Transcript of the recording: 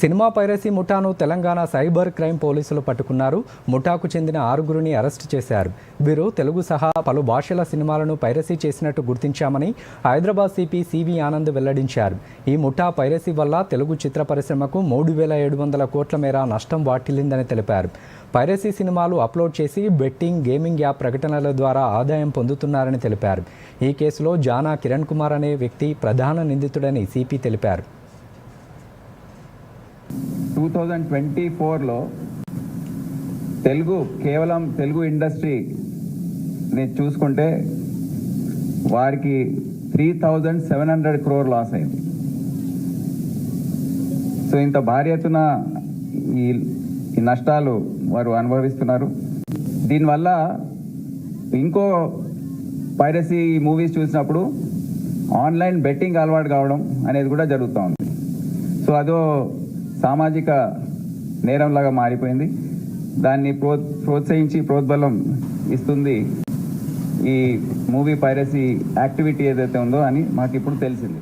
Cinema piracy ముఠాను Telangana cyber crime పోలీసులు పట్టుకున్నారు. ముఠాకు చెందిన ఆరుగురిని అరెస్టు చేశారు. వీరు తెలుగు సహా పలు భాషల సినిమాలను పైరసీ చేసినట్టు గుర్తించామని హైదరాబాద్ సిపి సివి ఆనంద్ వెల్లడించారు. ఈ ముఠా పైరసీ వల్ల తెలుగు చిత్ర పరిశ్రమకు మూడు వేల ఏడు వందల కోట్ల మేర నష్టం వాటిల్లిందని తెలిపారు. పైరసీ సినిమాలు అప్లోడ్ చేసి బెట్టింగ్ గేమింగ్ యాప్ ప్రకటనల ద్వారా ఆదాయం పొందుతున్నారని తెలిపారు. ఈ కేసులో జానా కిరణ్ కుమార్ అనే వ్యక్తి ప్రధాన నిందితుడని సిపి తెలిపారు. టూ థౌజండ్ ట్వంటీ ఫోర్లో తెలుగు కేవలం తెలుగు ఇండస్ట్రీని చూసుకుంటే వారికి three thousand seven hundred crore loss అయింది. సో ఇంత భారీ ఎత్తున ఈ ఈ నష్టాలు వారు అనుభవిస్తున్నారు. దీనివల్ల ఇంకో పైరసీ మూవీస్ చూసినప్పుడు ఆన్లైన్ బెట్టింగ్ అలవాటు కావడం అనేది కూడా జరుగుతూ ఉంది. సో అదో సామాజిక నేరంలాగా మారిపోయింది. దాన్ని ప్రో ప్రోత్సహించి ప్రోద్బలం ఇస్తుంది ఈ మూవీ పైరసీ యాక్టివిటీ ఏదైతే ఉందో అని మాకు ఇప్పుడు తెలిసింది.